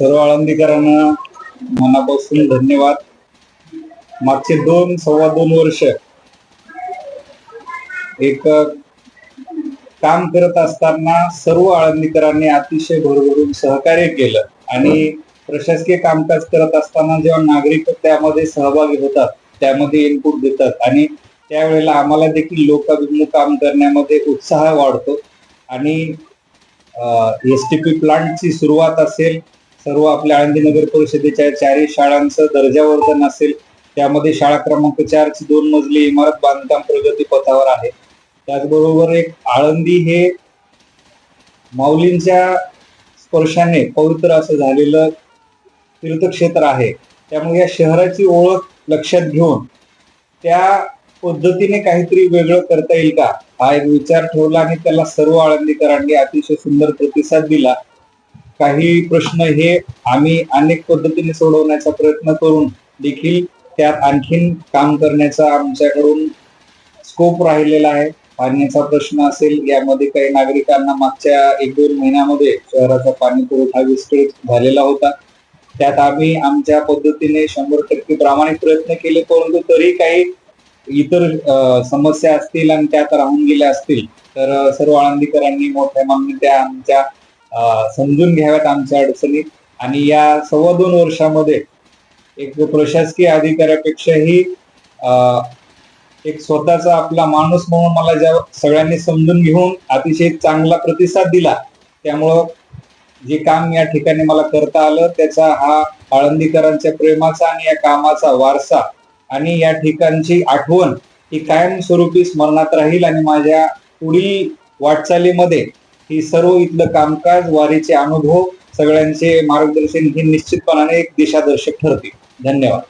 सर्व आळंदीकरांना मनापासून धन्यवाद. मागचे दोन सव्वा दोन वर्ष एक काम करत असताना सर्व आळंदीकरांनी अतिशय भरभरून सहकार्य केलं आणि प्रशासकीय कामकाज करत असताना जेव्हा नागरिक त्यामध्ये सहभागी होतात त्यामध्ये इनपुट देतात आणि त्यावेळेला आम्हाला देखील लोकाभिमुख काम करण्यामध्ये उत्साह वाढतो. आणि एस टी पी प्लांटची सुरुवात असेल सर्व आपल्या आळंदी नगर परिषदेच्या चारही शाळांचं दर्जावर्धन असेल त्यामध्ये शाळा क्रमांक चारची दोन मजली इमारत बांधकाम प्रगती पथावर आहे. त्याचबरोबर एक आळंदी हे माऊलींच्या स्पर्शाने पवित्र असं झालेलं तीर्थक्षेत्र आहे. त्यामुळे या शहराची ओळख लक्षात घेऊन त्या पद्धतीने काहीतरी वेगळं करता येईल का? हा एक विचार ठेवला आणि त्याला सर्व आळंदीकरांनी अतिशय सुंदर प्रतिसाद दिला. काही प्रश्न हे आम्ही अनेक पद्धतीने सोडवण्याचा प्रयत्न करून देखील त्यात आणखीन काम करण्याचा आमच्याकडून स्कोप राहिलेला आहे. पाण्याचा प्रश्न असेल यामध्ये काही नागरिकांना मागच्या एक दोन महिन्यामध्ये शहराचा पाणी पुरवठा विस्कळीत झालेला होता. त्यात आम्ही आमच्या पद्धतीने शंभर टक्के प्रामाणिक प्रयत्न केले परंतु तरी काही इतर समस्या असतील आणि त्यात राहून गेल्या असतील तर सर्व आळंदीकरांनी मोठ्या मागणी त्या आमच्या समजून घ्याव्यात आमच्या अडचणी आणि या सव्वा दोन वर्षामध्ये एक प्रशासकीय अधिकाऱ्यापेक्षाही एक स्वतःचा आपला माणूस म्हणून मला ज्या सगळ्यांनी समजून घेऊन अतिशय चांगला प्रतिसाद दिला त्यामुळं जे काम या ठिकाणी मला करता आलं त्याचा हा आळंदीकरांच्या प्रेमाचा आणि या कामाचा वारसा आणि या ठिकाणची आठवण ही कायमस्वरूपी स्मरणात राहील आणि माझ्या पुढील वाटचालीमध्ये ही सर्व इथलं कामकाज वारीचे अनुभव सगळ्यांचे मार्गदर्शन हे निश्चितपणाने एक दिशादर्शक ठरतील. धन्यवाद.